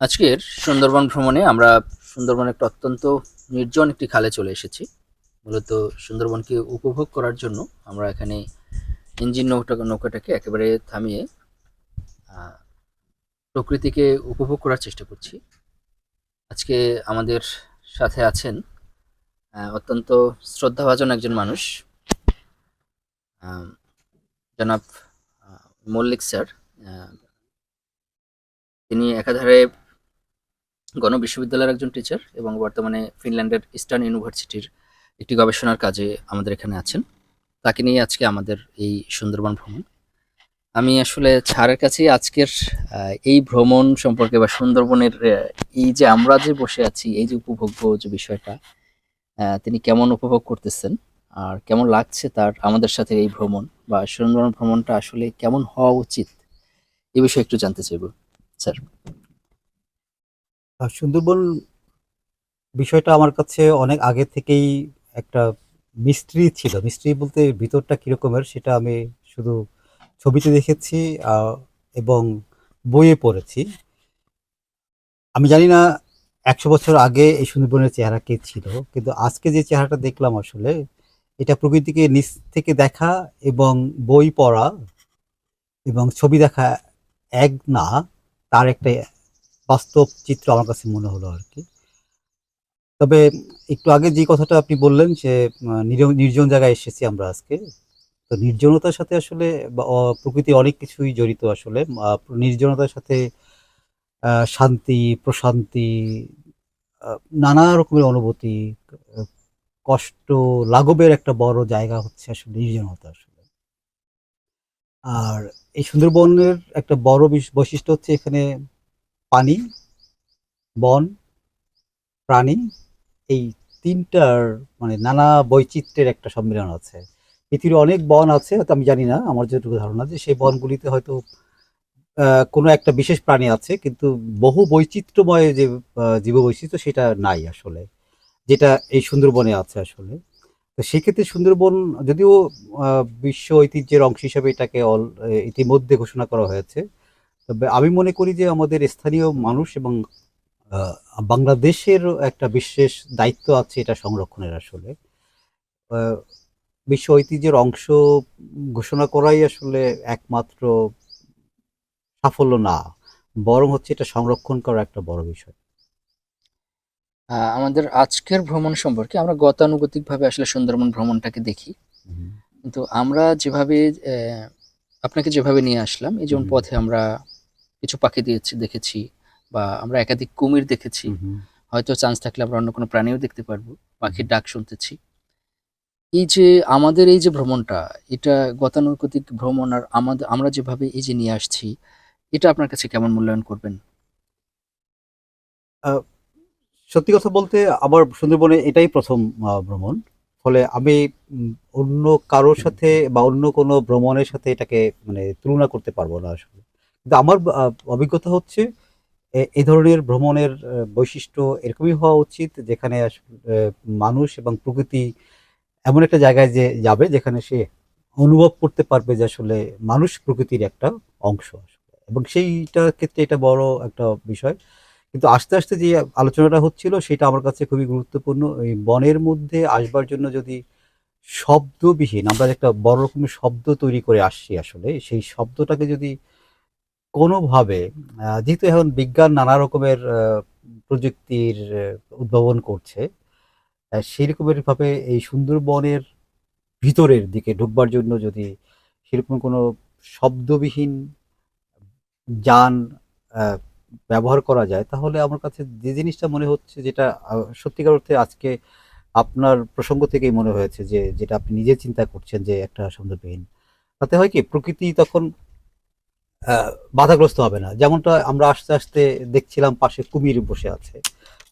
আজকের সুন্দরবন ভ্রমণে আমরা সুন্দরবন একটা অত্যন্ত নির্জন একটি খালে চলে এসেছি। মূলত সুন্দরবনকে উপভোগ করার জন্য আমরা এখানে ইঞ্জিন নৌকা, নৌকাটাকে একেবারে থামিয়ে প্রকৃতিকে উপভোগ করার চেষ্টা করছি। আজকে আমাদের সাথে আছেন অত্যন্ত শ্রদ্ধাভাজন একজন মানুষ জনাব মল্লিক স্যার। তিনি একাধারে গণ বিশ্ববিদ্যালয়ের একজন টিচার এবং বর্তমানে ফিনল্যান্ডের ইস্টার্ন ইউনিভার্সিটির একটি গবেষণার কাজে আমাদের এখানে আছেন। তাকে নিয়ে আজকে আমাদের এই সুন্দরবন ভ্রমণ। আমি আসলে ছাড়ের কাছে আজকের এই ভ্রমণ সম্পর্কে বা সুন্দরবনের এই যে আমরা যে বসে আছি, এই যে উপভোগ্য যে বিষয়টা তিনি কেমন উপভোগ করতেছেন আর কেমন লাগছে তার, আমাদের সাথে এই ভ্রমণ বা সুন্দরবন ভ্রমণটা আসলে কেমন হওয়া উচিত, এ বিষয়ে একটু জানতে চাইব, স্যার। সুন্দরবন বিষয়টা আমার কাছে অনেক আগে থেকেই একটা মিস্ট্রি ছিল। মিস্ট্রি বলতে ভিতরটা কিরকমের সেটা আমি শুধু ছবিতে দেখেছি এবং বইয়ে পড়েছি। আমি জানি না, একশো বছর আগে এই সুন্দরবনের চেহারা কে ছিল, কিন্তু আজকে যে চেহারাটা দেখলাম আসলে, এটা প্রকৃতিকে নিচ থেকে দেখা এবং বই পড়া এবং ছবি দেখা এক না, তার একটা বাস্তব চিত্র আমার কাছে মনে হলো আর কি। তবে একটু আগে যে কথাটা আপনি বললেন যে নির্জন জায়গায় এসেছি আমরা আজকে। তো নির্জনতার সাথে আসলে প্রকৃতি অনেক কিছুই জড়িত আসলে। নির্জনতার সাথে শান্তি, প্রশান্তি নানা রকমের অনুভূতি, কষ্ট, লাঘবের একটা বড় জায়গা হচ্ছে আসলে নির্জনতা আসলে। আর এই সুন্দরবনের একটা বড় বিশ- বৈশিষ্ট্য হচ্ছে এখানে পানি, বন, প্রাণী, এই তিনটার মানে নানা বৈচিত্র্যের একটা সম্মেলন আছে। পৃথিবীর অনেক বন আছে, হয়তো আমি জানি না, আমার যেটুকু ধারণা যে সেই বনগুলিতে হয়তো কোনো একটা বিশেষ প্রাণী আছে, কিন্তু বহু বৈচিত্র্যময় যে জীব বৈচিত্র্য সেটা নাই আসলে, যেটা এই সুন্দরবনে আছে আসলে। তো সেক্ষেত্রে সুন্দরবন যদিও বিশ্ব ঐতিহ্যের অংশ হিসাবে এটাকে অল- ইতিমধ্যে ঘোষণা করা হয়েছে তবে আমি মনে করি যে আমাদের স্থানীয় মানুষ এবং বাংলাদেশের একটা বিশেষ দায়িত্ব আছে এটা সংরক্ষণের আসলে। বিশ্ব ঐতিহ্যের অংশ ঘোষণা করাই আসলে একমাত্র সাফল্য না বরং হচ্ছে এটা সংরক্ষণ করা একটা বড় বিষয়। আমাদের আজকের ভ্রমণ সম্পর্কে আমরা গতানুগতিকভাবে আসলে সুন্দরবন ভ্রমণটাকে দেখি। কিন্তু আমরা যেভাবে আহ, আপনাকে যেভাবে নিয়ে আসলাম এই যেমন পথে আমরা কিছু পাখি দিয়েছি দেখেছি বা আমরা একাধিক কুমির দেখেছি। হয়তো চান্স থাকলে আমরা অন্য কোনো প্রাণীও দেখতে পারব পাখির ডাক শুনতেছি। এই যে আমাদের এই যে ভ্রমণটা এটা গতানুগতিক ভ্রমণ আর আমাদের আমরা যেভাবে এই যে নিয়ে আসছি এটা আপনার কাছে কেমন মূল্যায়ন করবেন? সত্যি কথা বলতে আমার সুন্দরবনে এটাই প্রথম ভ্রমণ। ফলে আমি অন্য কারোর সাথে বা অন্য কোনো ভ্রমণের সাথে এটাকে মানে তুলনা করতে পারব না আসলে। আমার অভিজ্ঞতা হচ্ছে, এ- ধরনের ভ্রমণের বৈশিষ্ট্য এরকমই হওয়া উচিত যেখানে মানুষ এবং প্রকৃতি এমন একটা জায়গায় যে, যাবে যেখানে সে অনুভব করতে পারবে যে আসলে মানুষ প্রকৃতির একটা অংশ এবং সেইটার ক্ষেত্রে এটা বড় একটা বিষয়। কিন্তু আস্তে আস্তে যে আলোচনাটা হচ্ছিল সেটা আমার কাছে খুবই গুরুত্বপূর্ণ। এই বনের মধ্যে আসবার জন্য যদি শব্দবিহীন, আমরা একটা বড় রকমের শব্দ তৈরি করে আসছি আসলে, সেই শব্দটাকে যদি কোনোভাবে যেহেতু এখন বিজ্ঞান নানা রকমের প্রযুক্তির উদ্ভাবন করছে আহ, সেই রকমের ভাবে এই সুন্দরবনের ভিতরের দিকে ঢুকবার জন্য যদি সেরকম কোনো শব্দবিহীন যান ব্যবহার করা যায় তাহলে আমার কাছে যে জিনিসটা মনে হচ্ছে যেটা সত্যিকার অর্থে আজকে আপনার প্রসঙ্গ থেকেই মনে হয়েছে যে যেটা আপনি নিজে চিন্তা করছেন যে একটা সৌন্দর্যহীন তাতে হয় কি প্রকৃতি তখন বাধাগ্রস্ত হবে না। যেমনটা আমরা আস্তে আস্তে দেখছিলাম পাশে কুমির বসে আছে।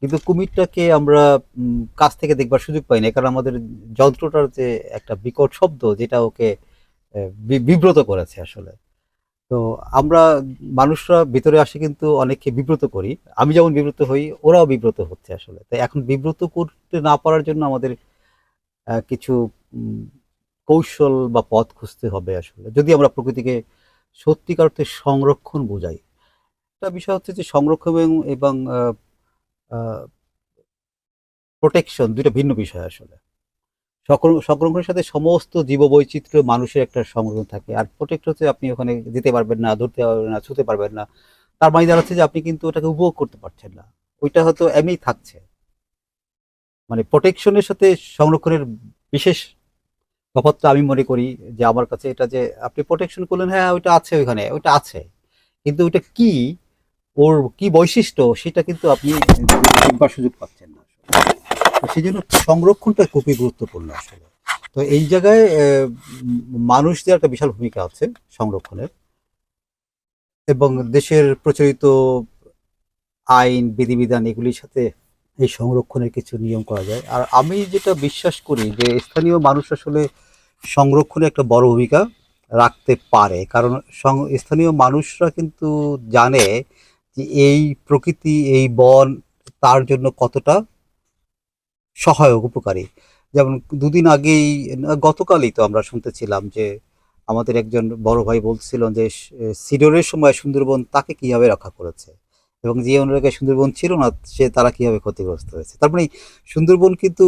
কিন্তু কুমিরটাকে আমরা কাছ থেকে দেখবার সুযোগ পাই না কারণ আমাদের যন্ত্রটার যে একটা বিকট শব্দ, যেটা ওকে বিব্রত করেছে আসলে। তো আমরা মানুষরা ভিতরে আসে কিন্তু অনেককে বিব্রত করি। আমি যেমন বিব্রত হই, ওরাও বিব্রত হচ্ছে আসলে। তাই এখন বিব্রত করতে না পারার জন্য আমাদের কিছু কৌশল বা পথ খুঁজতে হবে আসলে। যদি আমরা প্রকৃতিকে সত্যিকার অর্থে সংরক্ষণ বোঝাই একটা বিষয় হচ্ছে যে সংরক্ষণ এবং প্রোটেকশন দুইটা ভিন্ন বিষয় আসলে। সংর- সংরক্ষণের সাথে সমস্ত জীববৈচিত্র্য মানুষের একটা সংরক্ষণ থাকে। আর প্রোটেক্ট হচ্ছে আপনি ওখানে যেতে পারবেন না, ধরতে পারবেন না, ছুতে পারবেন না। তার মানে দাঁড়াচ্ছে যে আপনি কিন্তু ওটাকে উপভোগ করতে পারছেন না। ওইটা হয়তো এমনি থাকছে। মানে প্রোটেকশনের সাথে সংরক্ষণের বিশেষ তফাৎটা আমি মনে করি যে আমার কাছে এটা যে আপনি প্রোটেকশন করলেন হ্যাঁ ওইটা আছে ওইখানে, ওইটা আছে। কিন্তু ওইটা কি ওর কি বৈশিষ্ট্য সেটা কিন্তু আপনি দেখবার সুযোগ পাচ্ছেন না সেই জন্য সংরক্ষণটা খুবই গুরুত্বপূর্ণ আসলে। তো এই জায়গায় মানুষদের একটা বিশাল ভূমিকা আছে সংরক্ষণের। এবং দেশের প্রচলিত আইন, বিধিবিধান এগুলির সাথে এই সংরক্ষণের কিছু নিয়ম করা যায়। আর আমি যেটা বিশ্বাস করি যে স্থানীয় মানুষ আসলে সংরক্ষণে একটা বড় ভূমিকা রাখতে পারে। কারণ স্থানীয় মানুষরা কিন্তু জানে যে এই প্রকৃতি, এই বন তার জন্য কতটা সহায়ক, উপকারী। যেমন দুদিন আগেই, গতকালই তো আমরা শুনতেছিলাম যে আমাদের একজন বড় ভাই বলছিলেন যে সিডরের সময় সুন্দরবন তাকে কীভাবে রক্ষা করেছে? এবং যে অনুরাগে সুন্দরবন ছিল না, সে তারা কীভাবে ক্ষতিগ্রস্ত হয়েছে? তার মানে সুন্দরবন কিন্তু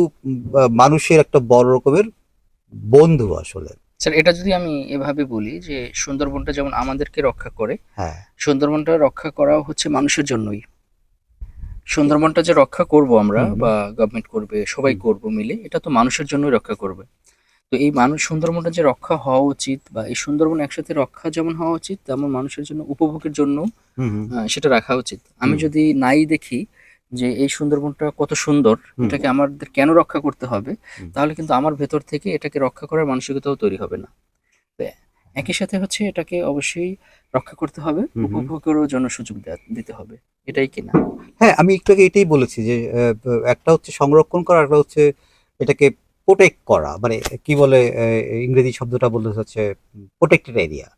মানুষের একটা বড় রকমের বন্ধু আসলে। স্যার এটা যদি আমি এভাবে বলি যে সুন্দরবনটা যেমন আমাদেরকে রক্ষা করে হ্যাঁ। সুন্দরবনটা রক্ষা করা হচ্ছে মানুষের জন্যই। সুন্দরবনটা যে রক্ষা করব আমরা বা গভর্নমেন্ট করবে সবাই। করব মিলে এটা তো মানুষের জন্যই রক্ষা করবে। তো এই মানুষ সুন্দরবনটা যে রক্ষা হওয়া উচিত বা এই সুন্দরবন একসাথে রক্ষা যেমন হওয়া উচিত তেমন মানুষের জন্য উপভোগের জন্য সেটা রাখা উচিত। আমি যদি নাই দেখি যে এই সুন্দরবনটা কত সুন্দর এটাকে আমাদের কেন রক্ষা করতে হবে? তাহলে কিন্তু আমার ভেতর থেকে এটাকে রক্ষা করার মানসিকতাও তৈরি হবে না। একই সাথে হচ্ছে এটাকে অবশ্যই রক্ষা করতে হবে। উপভোগেরও জন্য সুযোগ দিতে হবে। এটাই কিনা? হ্যাঁ আমি একটু আগে এটাই বলেছি যে একটা হচ্ছে সংরক্ষণ করা একটা হচ্ছে এটাকে প্রোটেক্ট করা। মানে কি বলে ইংরেজি শব্দটা বলতে হচ্ছে প্রোটেক্টেড এরিয়া